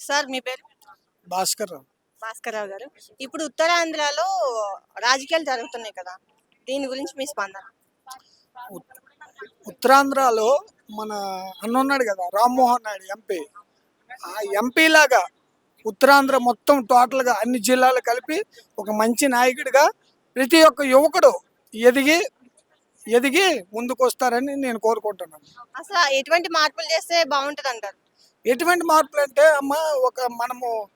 Sir మీ పేరు? భాస్కర్ రావు. భాస్కర్రావు గారు. ఇప్పుడు ఉత్తరాంధ్రలో రాజకీయాలు జరుగుతున్నాయి కదా దీని గురించి మీ స్పందన? ఉత్తరాంధ్రలో మన అన్న ఉన్నాడు కదా రామ్మోహన్ నాయుడు ఎంపీ. ఆ ఎంపీ లాగా ఉత్తరాంధ్ర మొత్తం టోటల్గా అన్ని జిల్లాలు కలిపి ఒక మంచి నాయకుడిగా ప్రతి ఒక్క యువకుడు ఎదిగి ఎదిగి ముందుకు వస్తారని నేను కోరుకుంటున్నాను. అసలు ఎటువంటి మార్పులు చేస్తే బాగుంటుంది అంటారు ఎటువంటి మార్పులు అంటే అమ్మ ఒక మనము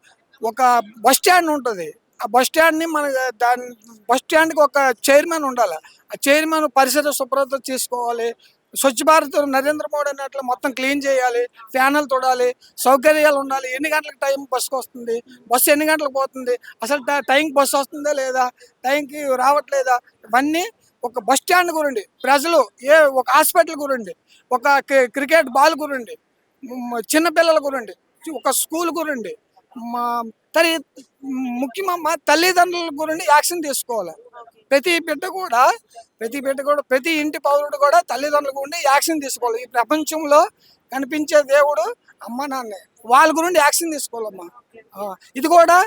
ఒక బస్ స్టాండ్ ఉంటుంది. ఆ బస్ స్టాండ్ని మన దాని బస్ స్టాండ్కి ఒక చైర్మన్ ఉండాలి. ఆ చైర్మన్ పరిసర శుభ్రత చేసుకోవాలి. స్వచ్ఛ భారత్ నరేంద్ర మోడీ అన్నట్లు మొత్తం క్లీన్ చేయాలి. ఫ్యాన్లు తోడాలి. సౌకర్యాలు ఉండాలి. ఎన్ని గంటలకు టైం బస్కి వస్తుంది? బస్సు ఎన్ని గంటలకు పోతుంది? అసలు టై- టైంకి బస్సు వస్తుందా లేదా? టైంకి రావట్లేదా? ఇవన్నీ ఒక బస్ స్టాండ్ గురండి ప్రజలు ఏ ఒక హాస్పిటల్ గురండి ఒక క్రికెట్ బాల్ గురండి చిన్నపిల్లల గురండి. ఒక స్కూల్ గురండి. మా తరి ముఖ్యమమ్మ తల్లిదండ్రుల గురించి యాక్షన్ తీసుకోవాలి. ప్రతి బిడ్డ కూడా ప్రతి బిడ్డ కూడా ప్రతి ఇంటి పౌరుడు కూడా తల్లిదండ్రుల గురించి యాక్షన్ తీసుకోవాలి. ఈ ప్రపంచంలో కనిపించే దేవుడు అమ్మ నాన్నే. వాళ్ళ గురించి యాక్షన్ తీసుకోవాలమ్మా. ఇది కూడా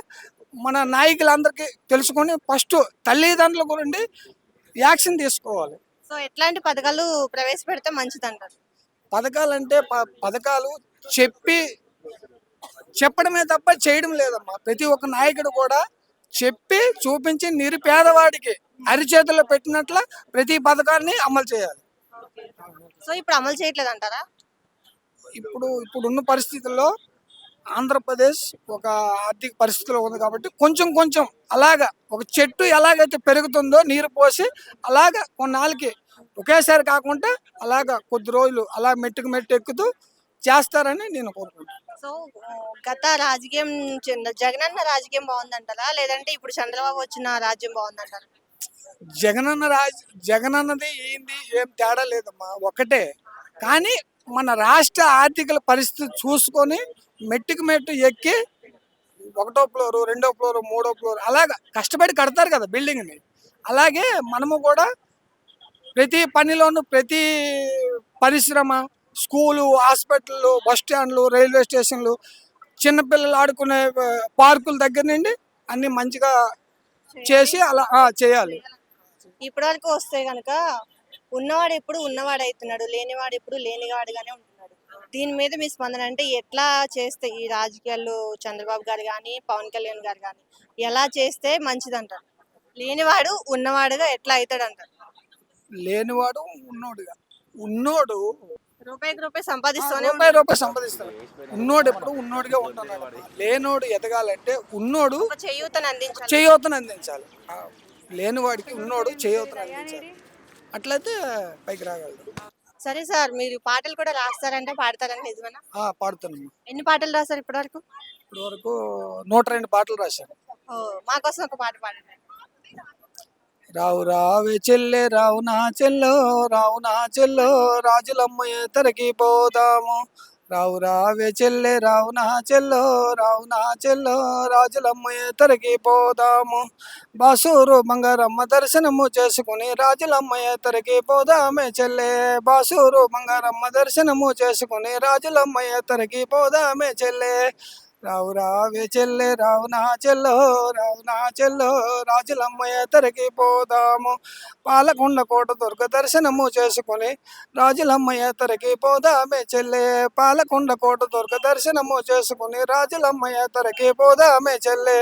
మన నాయకులందరికీ తెలుసుకొని ఫస్ట్ తల్లిదండ్రుల గురించి యాక్షన్ తీసుకోవాలి. సో ఎట్లాంటి పథకాలు ప్రవేశపెడితే మంచిది అంటారు పథకాలు అంటే ప- పథకాలు చెప్పి చెప్పడమే తప్ప చేయడం లేదమ్మా. ప్రతి ఒక్క నాయకుడు కూడా చెప్పి చూపించి నిరుపేదవాడికి అరిచేతుల్లో పెట్టినట్ల ప్రతి పథకాన్ని అమలు చేయాలి. సో ఇప్పుడు అమలు చేయట్లేదు అంటారా? ఇప్పుడు ఇప్పుడున్న పరిస్థితుల్లో ఆంధ్రప్రదేశ్ ఒక ఆర్థిక పరిస్థితిలో ఉంది కాబట్టి కొంచెం కొంచెం అలాగా ఒక చెట్టు ఎలాగైతే పెరుగుతుందో నీరు పోసి అలాగా కొన్నాళ్ళకి ఒకేసారి కాకుండా అలాగా కొద్ది రోజులు అలా మెట్టుకు మెట్టు ఎక్కుతూ చేస్తారని నేను కోరుకుంటున్నాను. సో గత రాజకీయం జగనన్న రాజకీయం బాగుందంటారా? లేదంటే ఇప్పుడు చంద్రబాబు వచ్చిన రాజ్యం బాగుందంటారా? జగనన్న రాజ్ జగనన్నది ఏంది ఏం తేడా లేదమ్మా ఒకటే. కానీ మన రాష్ట్ర ఆర్థిక పరిస్థితి చూసుకొని మెట్టుకు మెట్టు ఎక్కి ఒకటో ఫ్లోరు రెండో ఫ్లోరు మూడో ఫ్లోర్ అలాగా కష్టపడి కడతారు కదా బిల్డింగ్ని. అలాగే మనము కూడా ప్రతి పనిలోనూ ప్రతి పరిశ్రమ స్కూలు హాస్పిటళ్ళు బస్ స్టాండ్లు రైల్వే స్టేషన్లు చిన్నపిల్లలు ఆడుకునే పార్కుల దగ్గర నుండి అన్ని మంచిగా చేసి అలా చేయాలి. ఇప్పటి వరకు వస్తే గనక ఉన్నవాడు ఎప్పుడు ఉన్నవాడు అవుతున్నాడు లేనివాడు ఎప్పుడు లేనివాడుగానే ఉంటున్నాడు. దీని మీద మీ స్పందన అంటే ఎట్లా చేస్తే ఈ రాజకీయాల్లో చంద్రబాబు గారు కానీ పవన్ కళ్యాణ్ గారు కానీ ఎలా చేస్తే మంచిది అంటారు లేనివాడు ఉన్నవాడుగా ఎట్లా అవుతాడు అంటారు లేనివాడు ఉన్నోడుగా. ఉన్నోడు రూపాయికి రూపాయి సంపాదిస్తూనే రూపాయి రూపాయి సంపాదిస్తాడు. ఉన్నోడు ఎప్పుడు ఉన్నోడిగా ఉంటున్నాడు లేనోడు ఎదగాలంటే ఉన్నోడు చేయూతను అందించాలి. చేయూతను అందించాలి. లేనివాడికి ఉన్నోడు చేయూతను అందించాలి. అట్లయితే పైకి రాగలడు. సరే సార్ మీరు పాటలు కూడా రాస్తారంటే పాడతారంటే నిజమేనా? పాడుతున్నాను ఎన్ని పాటలు రాస్తారు ఇప్పటి వరకు ఇప్పటి వరకు నూట రెండు పాటలు రాశాను. మాకోసం ఒక పాట పాడండి. రావు రావే చెల్లె రావు నా చెల్లో రావు నా చెల్లో రాజులమ్మయ్య తరకి పోదాము. రావు రావే చెల్లె రావు నా చెల్లో రావు నా చెల్లో రాజులమ్మయ్య తరకి పోదాము. బాసూరు బంగారమ్మ దర్శనము చేసుకుని రాజులమ్మయ్య తరకి పోదామే చెల్లె. బాసూరు బంగారమ్మ దర్శనము చేసుకుని రాజులమ్మయ్య తరకి పోదామే చెల్లె. రావు రావే చెల్లె రావు నా చెల్లో రావు నా చెల్లో రాజులమ్మయ్య తరకి పోదాము. పాలకొండ కోట దుర్గ దర్శనము చేసుకుని రాజులమ్మయ్య తరకి పోదామే చెల్లె. పాలకొండ కోట దుర్గ దర్శనము చేసుకుని రాజులమ్మయ్య తరకి పోదామే చెల్లె.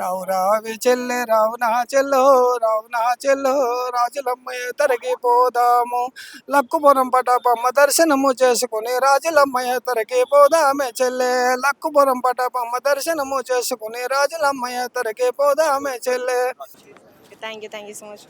రావు రావే చెల్లె రావు నా చెల్లో రావు నా చెల్లో రాజులమ్మయ్య తరకి పోదాము. లక్కుపురం పటాపమ్మ దర్శనము చేసుకుని రాజులమ్మయ్య తరకి పోదామే చెల్లె. లక్కుపురం పటాపమ్మ దర్శనము చేసుకుని రాజులమ్మయ్య తరకి పోదామే చెల్లె thank you thank you so much